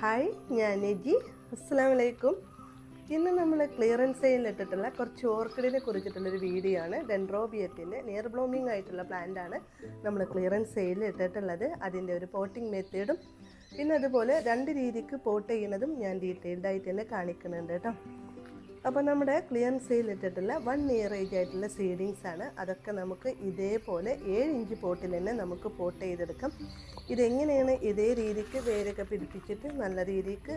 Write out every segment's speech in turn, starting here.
Hi ഞാൻ നെജി അസ്സാം വലൈക്കും ഇന്ന് നമ്മൾ ക്ലിയറൻസ് ഇട്ടിട്ടുള്ള കുറച്ച് ഓർക്കിഡിനെ കുറിച്ചിട്ടുള്ളൊരു വീഡിയോ ആണ് ഡെൻഡ്രോബിയത്തിന്റെ നിയർ ബ്ലൂമിംഗ് ആയിട്ടുള്ള പ്ലാന്റ് ആണ് നമ്മൾ ക്ലിയറൻസ് സെയിലിൽ ഇട്ടിട്ടുള്ളത്. അതിന്റെ ഒരു പോട്ടിംഗ് മെത്തേഡും പിന്നെ അതുപോലെ രണ്ട് രീതിക്ക് പോട്ട് ചെയ്യുന്നതും ഞാൻ ഡീറ്റെയിൽഡായിട്ട് തന്നെ കാണിക്കുന്നുണ്ട് കേട്ടോ. അപ്പോൾ നമ്മുടെ ക്ലിയർ സെയിൽ ഇട്ടിട്ടുള്ള വൺ ഇയർ ഏജ് ആയിട്ടുള്ള സീഡിങ്സ് ആണ്. അതൊക്കെ നമുക്ക് ഇതേപോലെ ഏഴ് ഇഞ്ച് പോട്ടിൽ തന്നെ നമുക്ക് പോട്ട് ചെയ്തെടുക്കാം. ഇതെങ്ങനെയാണ് ഇതേ രീതിക്ക് വേരൊക്കെ പിടിപ്പിച്ചിട്ട് നല്ല രീതിക്ക്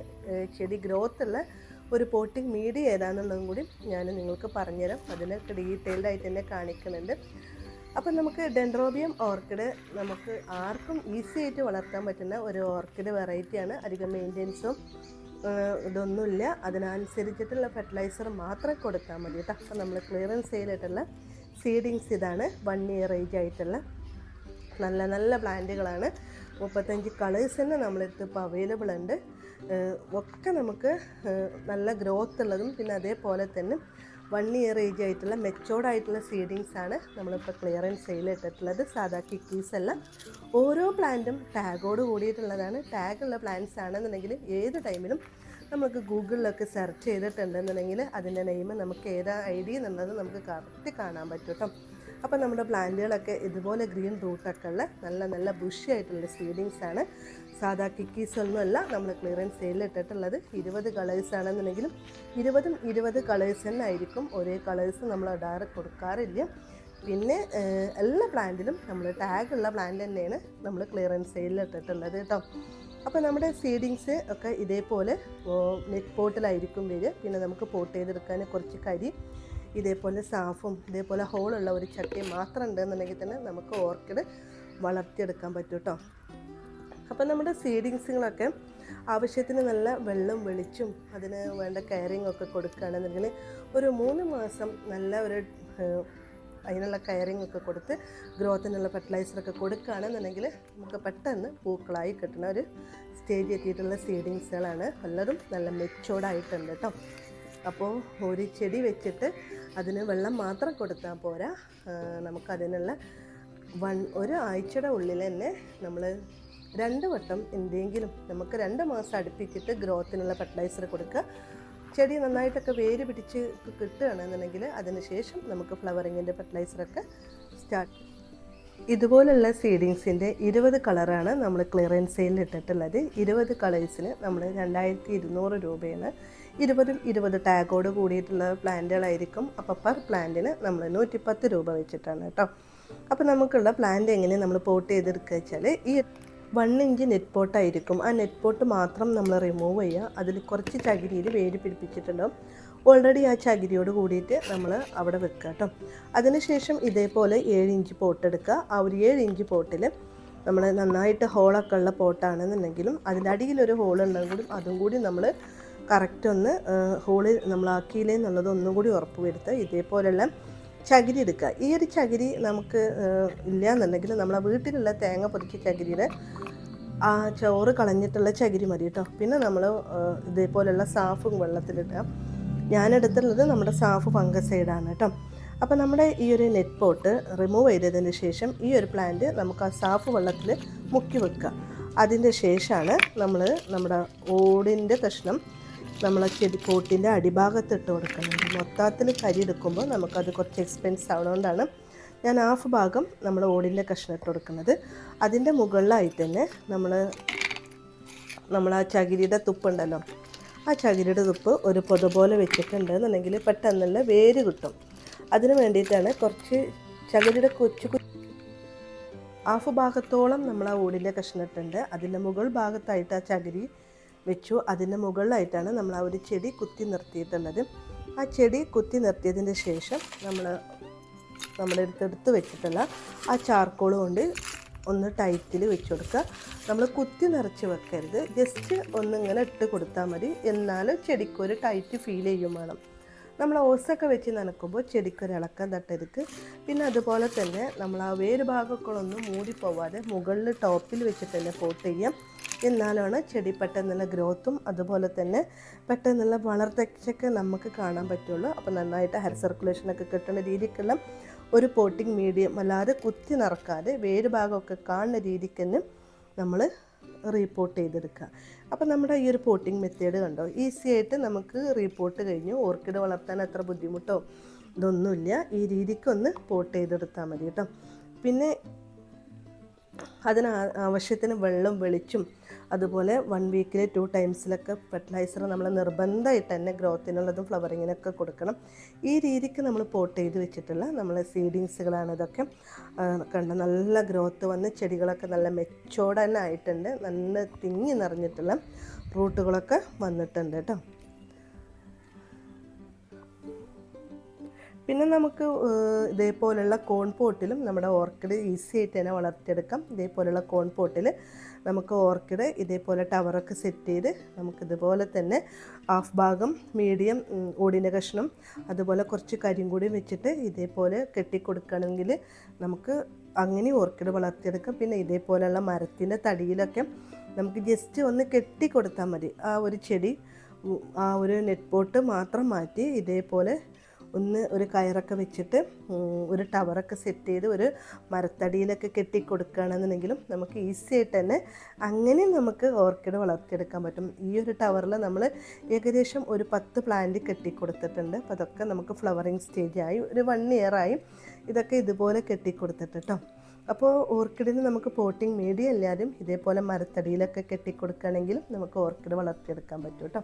ചെടി ഗ്രോത്ത് ഉള്ള ഒരു പോട്ടിംഗ് മീഡിയ ഏതാണെന്നുള്ളതും കൂടി ഞാൻ നിങ്ങൾക്ക് പറഞ്ഞുതരാം. അതിനൊക്കെ ഡീറ്റെയിൽഡ് ആയിട്ട് തന്നെ കാണിക്കുന്നുണ്ട്. അപ്പം നമുക്ക് ഡെൻഡ്രോബിയം ഓർക്കിഡ് നമുക്ക് ആർക്കും ഈസി ആയിട്ട് വളർത്താൻ പറ്റുന്ന ഒരു ഓർക്കിഡ് വെറൈറ്റിയാണ് അധികം മെയിന്റെനൻസും ഇതൊന്നുമില്ല. അതിനനുസരിച്ചിട്ടുള്ള ഫെർട്ടിലൈസർ മാത്രം കൊടുത്താൽ മതി കേട്ടോ. അപ്പം നമ്മൾ ക്ലിയറൻസ് ചെയ്തിട്ടുള്ള സീഡിങ്സ് ഇതാണ്. വൺ ഇയർ ഏജ് ആയിട്ടുള്ള നല്ല നല്ല പ്ലാന്റുകളാണ്. മുപ്പത്തഞ്ച് കളേഴ്സ് തന്നെ നമ്മളെടുത്ത് ഇപ്പോൾ അവൈലബിൾ ഉണ്ട് ഒക്കെ നമുക്ക് നല്ല ഗ്രോത്ത് ഉള്ളതും പിന്നെ അതേപോലെ തന്നെ വൺ ഇയർ ഏജ് ആയിട്ടുള്ള മെച്ചോർഡ് ആയിട്ടുള്ള സീഡിങ്സ് ആണ് നമ്മളിപ്പോൾ ക്ലിയറൻസ് സെയിൽ ഇട്ടിട്ടുള്ളത്. സാധാ കിക്കീസ് എല്ലാം ഓരോ പ്ലാന്റും ടാഗോട് കൂടിയിട്ടുള്ളതാണ്. ടാഗുള്ള പ്ലാന്റ്സ് ആണെന്നുണ്ടെങ്കിൽ ഏത് ടൈമിലും നമുക്ക് ഗൂഗിളിലൊക്കെ സെർച്ച് ചെയ്തിട്ടുണ്ടെന്നുണ്ടെങ്കിൽ അതിന്റെ നെയിം നമുക്ക് ഏതാ ഐ ഡി എന്നുള്ളത് നമുക്ക് കറക്റ്റ് കാണാൻ പറ്റും കേട്ടോ അപ്പോൾ നമ്മുടെ പ്ലാന്റുകളൊക്കെ ഇതുപോലെ ഗ്രീൻ റൂട്ടൊക്കെ ഉള്ള നല്ല നല്ല ബുഷി ആയിട്ടുള്ള സീഡിങ്സ് ആണ്. സാധാ കിക്കീസ് ഒന്നുമല്ല നമ്മൾ ക്ലിയറൻസ് സെയിലിൽ ഇട്ടിട്ടുള്ളത് ഇരുപത് കളേഴ്സ് ആണെന്നുണ്ടെങ്കിലും ഇരുപതും ഇരുപത് കളേഴ്സ് തന്നെ ആയിരിക്കും ഒരേ കളേഴ്സ് നമ്മൾ ഇടാറ് കൊടുക്കാറില്ല. പിന്നെ എല്ലാ പ്ലാന്റിലും നമ്മൾ ടാഗ് ഉള്ള പ്ലാന്റ് തന്നെയാണ് നമ്മൾ ക്ലിയറൻസ് സെയിലിൽ ഇട്ടിട്ടുള്ളത് കേട്ടോ. അപ്പോൾ നമ്മുടെ സീഡിങ്സ് ഒക്കെ ഇതേപോലെ നെറ്റ് പോട്ടിലായിരിക്കും വരിക. പിന്നെ നമുക്ക് പോട്ട് ചെയ്തെടുക്കാൻ കുറച്ച് കരി ഇതേപോലെ സാഫും ഇതേപോലെ ഹോളുള്ള ഒരു ചട്ടി മാത്രം ഉണ്ടെന്നുണ്ടെങ്കിൽ തന്നെ നമുക്ക് ഓർക്കിഡ് വളർത്തിയെടുക്കാൻ പറ്റും കേട്ടോ അപ്പം നമ്മുടെ സീഡിങ്സുകളൊക്കെ ആവശ്യത്തിന് നല്ല വെള്ളം വെളിച്ചും അതിന് വേണ്ട കെയറിങ് ഒക്കെ കൊടുക്കുകയാണെന്നുണ്ടെങ്കിൽ ഒരു മൂന്ന് മാസം നല്ല ഒരു അതിനുള്ള കെയറിങ് ഒക്കെ കൊടുത്ത് ഗ്രോത്തിനുള്ള ഫെർട്ടിലൈസറൊക്കെ കൊടുക്കുകയാണെന്നുണ്ടെങ്കിൽ നമുക്ക് പെട്ടെന്ന് പൂക്കളായി കിട്ടുന്ന ഒരു സ്റ്റേജ് എത്തിയിട്ടുള്ള സീഡിങ്സുകളാണ് പലതും നല്ല മെച്ചോർഡായിട്ടുണ്ട് കേട്ടോ അപ്പോൾ ഒരു ചെടി വെച്ചിട്ട് അതിന് വെള്ളം മാത്രം കൊടുത്താൽ പോരാ. നമുക്കതിനുള്ള വൺ ഒരു ആഴ്ചയുടെ ഉള്ളിൽ തന്നെ നമ്മൾ രണ്ട് വട്ടം എന്തെങ്കിലും നമുക്ക് രണ്ട് മാസം അടുപ്പിച്ചിട്ട് ഗ്രോത്തിനുള്ള ഫെർട്ടിലൈസർ കൊടുക്കുക. ചെടി നന്നായിട്ടൊക്കെ വേര് പിടിച്ച് കിട്ടുകയാണെന്നുണ്ടെങ്കിൽ അതിന് ശേഷം നമുക്ക് ഫ്ലവറിങ്ങിന്റെ ഫെർട്ടിലൈസറൊക്കെ സ്റ്റാർട്ട് ഇതുപോലുള്ള സീഡിങ്സിന്റെ ഇരുപത് കളറാണ് നമ്മൾ ക്ലിയറൻസ് സെയിലിൽ ഇട്ടിട്ടുള്ളത്. ഇരുപത് കളേഴ്സിന് നമ്മൾ രണ്ടായിരത്തി ഇരുന്നൂറ് രൂപയാണ്. ഇരുപതും ഇരുപത് ടാഗോട് കൂടിയിട്ടുള്ള പ്ലാന്റുകളായിരിക്കും. അപ്പോൾ പെർ പ്ലാന്റിന് നമ്മൾ നൂറ്റിപ്പത്ത് രൂപ വെച്ചിട്ടാണ് കേട്ടോ. അപ്പോൾ നമുക്കുള്ള പ്ലാന്റ് എങ്ങനെ നമ്മൾ പോട്ട് ചെയ്തെടുക്കുക വെച്ചാൽ ഈ വൺ ഇഞ്ച് നെറ്റ് പോട്ടായിരിക്കും. ആ നെറ്റ് പോട്ട് മാത്രം നമ്മൾ റിമൂവ് ചെയ്യുക. അതിൽ കുറച്ച് ചകിരിയിൽ വേര് പിടിപ്പിച്ചിട്ടുണ്ടാവും. ഓൾറെഡി ആ ചകിരിയോട് കൂടിയിട്ട് നമ്മൾ അവിടെ വെക്കുക കേട്ടോ. അതിനുശേഷം ഇതേപോലെ ഏഴ് ഇഞ്ച് പോട്ട് എടുക്കുക. ആ ഒരു ഏഴ് ഇഞ്ച് പോട്ടിൽ നമ്മൾ നന്നായിട്ട് ഹോളൊക്കെ ഉള്ള പോട്ടാണെന്നുണ്ടെങ്കിലും അതിന്റെ അടിയിലൊരു ഹോൾ ഉണ്ടെങ്കിലും അതും കൂടി നമ്മൾ കറക്റ്റ് ഒന്ന് ഹോളിൽ നമ്മളാക്കിയില്ലേ എന്നുള്ളത് ഒന്നും കൂടി ഉറപ്പ് വരുത്തുക. ഇതേപോലെയുള്ള ചകിരി എടുക്കുക. ഈ ഒരു ചകിരി നമുക്ക് ഇല്ല എന്നുണ്ടെങ്കിൽ നമ്മളെ വീട്ടിലുള്ള തേങ്ങ പൊതിച്ച ചകിരിയുടെ ആ ചോറ് കളഞ്ഞിട്ടുള്ള ചകിരി മതി കേട്ടോ. പിന്നെ നമ്മൾ ഇതേപോലെയുള്ള സാഫും വെള്ളത്തിലിടുക. ഞാനെടുത്തുള്ളത് നമ്മുടെ സാഫ് ഫംഗസൈഡാണ് കേട്ടോ. അപ്പോൾ നമ്മുടെ ഈ ഒരു നെറ്റ് പോട്ട് റിമൂവ് ചെയ്തതിന് ശേഷം ഈ ഒരു പ്ലാന്റ് നമുക്ക് ആ സാഫ് വെള്ളത്തിൽ മുക്കി വെക്കുക. അതിന്റെ ശേഷമാണ് നമ്മൾ നമ്മുടെ ഓടിന്റെ കഷ്ണം നമ്മൾ ചെടി പോട്ടിന്റെ അടിഭാഗത്ത് ഇട്ട് കൊടുക്കുന്നത്. മൊത്തത്തിൽ കരി എടുക്കുമ്പോൾ നമുക്കത് കുറച്ച് എക്സ്പെൻസ് ആവുന്നതുകൊണ്ടാണ് ഞാൻ ഹാഫ് ഭാഗം നമ്മൾ ഓടിന്റെ കഷ്ണം ഇട്ട് കൊടുക്കുന്നത്. അതിന്റെ മുകളിലായി തന്നെ നമ്മൾ നമ്മൾ ആ ചകിരിയുടെ തുപ്പുണ്ടല്ലോ. ആ ചകിരിയുടെ തുപ്പ് ഒരു പൊത പോലെ വെച്ചിട്ടുണ്ട് എന്നുണ്ടെങ്കിൽ പെട്ടെന്നുള്ള വേര് കിട്ടും. അതിന് വേണ്ടിയിട്ടാണ് കുറച്ച് ചകിരിയുടെ കൊച്ചു ഹാഫ് ഭാഗത്തോളം നമ്മൾ ആ ഓടിന്റെ കഷ്ണിട്ടുണ്ട് അതിന്റെ മുകൾ ഭാഗത്തായിട്ട് ആ ചകിരി വെച്ചു. അതിന്റെ മുകളിലായിട്ടാണ് നമ്മൾ ആ ഒരു ചെടി കുത്തി നിർത്തിയിട്ടുള്ളത്. ആ ചെടി കുത്തി നിർത്തിയതിന്റെ ശേഷം നമ്മൾ നമ്മുടെ അടുത്ത് എടുത്ത് വെച്ചിട്ടുള്ള ആ ചാർക്കോൾ കൊണ്ട് ഒന്ന് ടൈറ്റിൽ വെച്ച് കൊടുക്കുക. നമ്മൾ കുത്തി നിറച്ച് വെക്കരുത്. ജസ്റ്റ് ഒന്നിങ്ങനെ ഇട്ട് കൊടുത്താൽ മതി. എന്നാൽ ചെടിക്കൊരു ടൈറ്റ് ഫീൽ ചെയ്യും വേണം. നമ്മൾ ഓസൊക്കെ വെച്ച് നനക്കുമ്പോൾ ചെടിക്കൊരു ഇളക്കം തട്ടരുത്. പിന്നെ അതുപോലെ തന്നെ നമ്മൾ ആ വേര് ഭാഗങ്ങളൊന്നും മൂടിപ്പോവാതെ മുകളിൽ ടോപ്പിൽ വെച്ചിട്ട് തന്നെ പോട്ട് ചെയ്യാം. എന്നാലാണ് ചെടി പെട്ടെന്നുള്ള ഗ്രോത്തും അതുപോലെ തന്നെ പെട്ടെന്നുള്ള വളർച്ചയൊക്കെ നമുക്ക് കാണാൻ പറ്റുള്ളൂ. അപ്പോൾ നന്നായിട്ട് ഹെയർ സർക്കുലേഷനൊക്കെ കിട്ടുന്ന രീതിക്കുള്ള ഒരു പോട്ടിംഗ് മീഡിയം അല്ലാതെ കുത്തി നിറക്കാതെ വേര് ഭാഗമൊക്കെ കാണുന്ന രീതിക്ക് തന്നെ നമ്മൾ റീപോർട്ട് ചെയ്തെടുക്കുക. അപ്പോൾ നമ്മുടെ ഈ ഒരു പോട്ടിംഗ് മെത്തേഡ് കണ്ടോ? ഈസി ആയിട്ട് നമുക്ക് റീപോർട്ട് കഴിഞ്ഞു. ഓർക്കിഡ് വളർത്താൻ അത്ര ബുദ്ധിമുട്ടോ ഇതൊന്നുമില്ല. ഈ രീതിക്കൊന്ന് പോട്ട് ചെയ്തെടുത്താൽ മതി കേട്ടോ. പിന്നെ അതിന് ആവശ്യത്തിന് വെള്ളം വെളിച്ചും അതുപോലെ വൺ വീക്കിൽ ടു ടൈംസിലൊക്കെ ഫെർട്ടിലൈസർ നമ്മൾ നിർബന്ധമായിട്ട് തന്നെ ഗ്രോത്തിനുള്ളതും ഫ്ലവറിങ്ങിനൊക്കെ കൊടുക്കണം. ഈ രീതിക്ക് നമ്മൾ പോട്ട് ചെയ്ത് വെച്ചിട്ടുള്ള നമ്മൾ സീഡിങ്സുകളാണ് ഇതൊക്കെ. കണ്ട? നല്ല ഗ്രോത്ത് വന്ന് ചെടികളൊക്കെ നല്ല മെച്ചോടെ തന്നെ ആയിട്ടുണ്ട്. നല്ല തിങ്ങി നിറഞ്ഞിട്ടുള്ള റൂട്ടുകളൊക്കെ വന്നിട്ടുണ്ട് കേട്ടോ. പിന്നെ നമുക്ക് ഇതേപോലുള്ള കോൺ പോട്ടിലും നമ്മുടെ ഓർക്കിഡ് ഈസി ആയിട്ട് തന്നെ വളർത്തിയെടുക്കാം. ഇതേപോലുള്ള കോൺ പോട്ടിൽ നമുക്ക് ഓർക്കിഡ് ഇതേപോലെ ടവറൊക്കെ സെറ്റ് ചെയ്ത് നമുക്കിതുപോലെ തന്നെ ഹാഫ് ഭാഗം മീഡിയം ഓടിന്റെ കഷ്ണം അതുപോലെ കുറച്ച് കരിയും കൂടി വെച്ചിട്ട് ഇതേപോലെ കെട്ടിക്കൊടുക്കുകയാണെങ്കിൽ നമുക്ക് അങ്ങനെ ഓർക്കിഡ് വളർത്തിയെടുക്കാം. പിന്നെ ഇതേപോലെയുള്ള മരത്തിന്റെ തടിയിലൊക്കെ നമുക്ക് ജസ്റ്റ് ഒന്ന് കെട്ടി കൊടുത്താൽ മതി. ആ ഒരു ചെടി ആ ഒരു നെറ്റ് പോട്ട് മാത്രം മാറ്റി ഇതേപോലെ ഒന്ന് ഒരു കയറൊക്കെ വെച്ചിട്ട് ഒരു ടവറൊക്കെ സെറ്റ് ചെയ്ത് ഒരു മരത്തടിയിലൊക്കെ കെട്ടി കൊടുക്കുകയാണെന്നുണ്ടെങ്കിലും നമുക്ക് ഈസി ആയിട്ട് തന്നെ അങ്ങനെ നമുക്ക് ഓർക്കിഡ് വളർത്തിയെടുക്കാൻ പറ്റും. ഈ ഒരു ടവറിൽ നമ്മൾ ഏകദേശം ഒരു പത്ത് പ്ലാന്റ് കെട്ടി കൊടുത്തിട്ടുണ്ട് അപ്പോൾ അതൊക്കെ നമുക്ക് ഫ്ലവറിങ് സ്റ്റേജായി ഒരു വൺ ഇയറായി ഇതൊക്കെ ഇതുപോലെ കെട്ടി കൊടുത്തിട്ട് കേട്ടോ അപ്പോൾ ഓർക്കിഡിന് നമുക്ക് പോട്ടിംഗ് മീഡിയ എല്ലാവരും ഇതേപോലെ മരത്തടിയിലൊക്കെ കെട്ടി കൊടുക്കുകയാണെങ്കിലും നമുക്ക് ഓർക്കിഡ് വളർത്തിയെടുക്കാൻ പറ്റും കേട്ടോ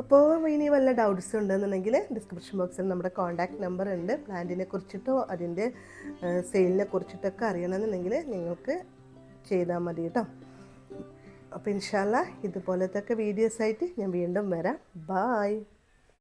അപ്പോൾ ഇനി വല്ല ഡൗട്ട്സ് ഉണ്ടെന്നുണ്ടെങ്കിൽ ഡിസ്ക്രിപ്ഷൻ ബോക്സിൽ നമ്മുടെ കോൺടാക്റ്റ് നമ്പർ ഉണ്ട്. പ്ലാന്റിനെ കുറിച്ചിട്ടോ അതിന്റെ സെയിലിനെ കുറിച്ചിട്ടൊക്കെ അറിയണമെന്നുണ്ടെങ്കിൽ നിങ്ങൾക്ക് ചെയ്താൽ മതി കേട്ടോ. അപ്പോൾ ഇൻഷാല്ല ഇതുപോലത്തെ ഒക്കെ വീഡിയോസായിട്ട് ഞാൻ വീണ്ടും വരാം. ബായ്